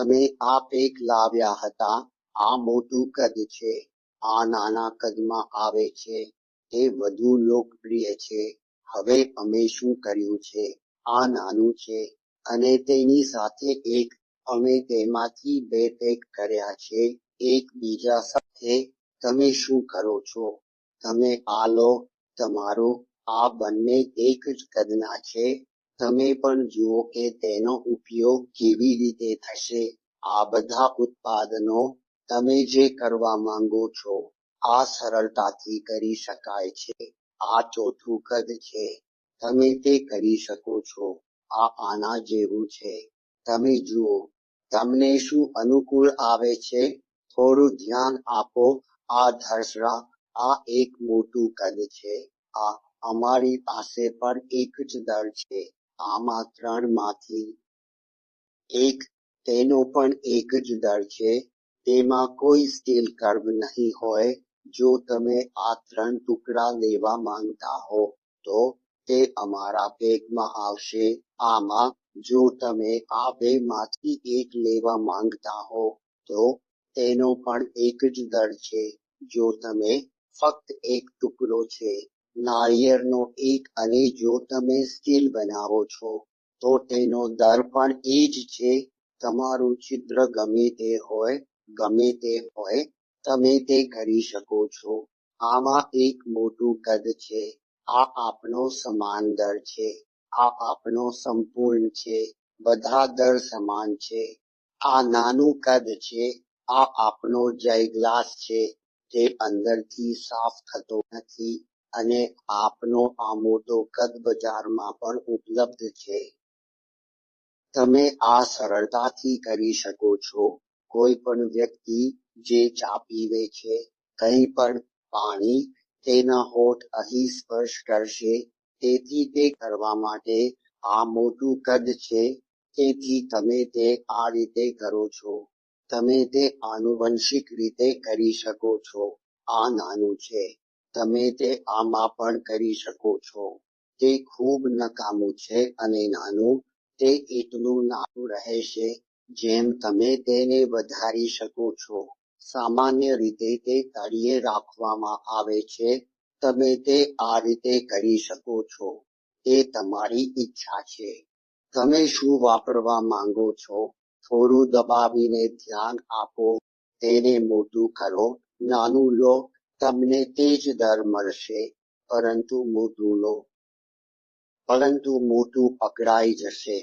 તમે આ પેક લાવ્યા હતા. આ મોટું કદ છે. આ નાના કદમાં આવે છે. તે વધુ લોકપ્રિય છે. હવે અમે શું કર્યું છે? આ નાનું છે. અને તેની સાથે એક અમે તેમાંથી બે પેક કર્યા છે. એક બીજા સાથે તમે શું કરો છો? તમે આ લો, તમારો. આ બંને એક જ કદના છે. તમે પણ જુઓ કે તેનો ઉપયોગ કેવી રીતે થશે. આ બધા ઉત્પાદનો તમે જે કરવા માંગો છો, આ સરળતાથી કરી શકાય છે. આ ચોથું કદ છે. તમે તે કરી શકો છો. આ આના જેવું છે. તમે જુઓ, તમને શું અનુકૂળ આવે છે? થોડું ધ્યાન આપો. આ ધસરા આ એક મોટું કદ છે. આ અમારી પાસે પણ એક જ દર છે. આમાં ત્રણમાંથી એક તેનો પણ એક જ દર છે. તેમાં કોઈ સ્ટીલ કર્વ નહીં હોય. જો તમે આ ત્રણ ટુકડા લેવા માંગતા હો, તો તે અમારા પેકમાં આવશે. આમાં, જો તમે આ બેમાંથી એક લેવા માંગતા હો, તો તેનો પણ એક જ દર છે. જો તમે ફક્ત એક ટુકડો છે નાળિયેરનો એક અને જો તમે સ્ટીલ બનાવો છો, તો તેનો દર પણ એ જ છે, તમારું છિદ્ર ગમે તે હોય, ગમે તે હોય, તમે તે કરી શકો છો. આમાં એક મોટું કદ છે, આ આપણો સમાન દર છે, આ આપણો સંપૂર્ણ છે, બધા દર સમાન છે. આ નાનું કદ છે, આ આપણો જય ગ્લાસ છે જે અંદરથી સાફ થતો નથી. અને આપનો આ કદ બજારમાં પણ ઉપલબ્ધ છે. તમે આ સરળતાથી કરી શકો છો. કોઈ પણ વ્યક્તિ જે ચા પીવે છે કંઈ પણ પાણી તેના હોઠ અહીં સ્પર્શ કરશે, તેથી તે કરવા માટે આ મોટું કદ છે. તેથી તમે તે આ રીતે કરો છો. તમે તે આનુવંશિક રીતે કરી શકો છો. આ નાનું છે. તમે તે આમાં પણ કરી શકો છો. તે ખૂબ નકામું છે અને નાનું, તે એટલું નાનું રહેશે જેમ તમે તેને વધારી શકો છો. સામાન્ય રીતે તે તળિયે રાખવામાં આવે છે. તમે તે આ રીતે કરી શકો છો. તે તમારી ઈચ્છા છે. તમે શું વાપરવા માંગો છો? થોડું દબાવીને ધ્યાન આપો. તેને મોટું કરો. નાનું લો. તમને તે જ દર મળશે પરંતુ મોટું લો પરંતુ મોટું પકડાઈ જશે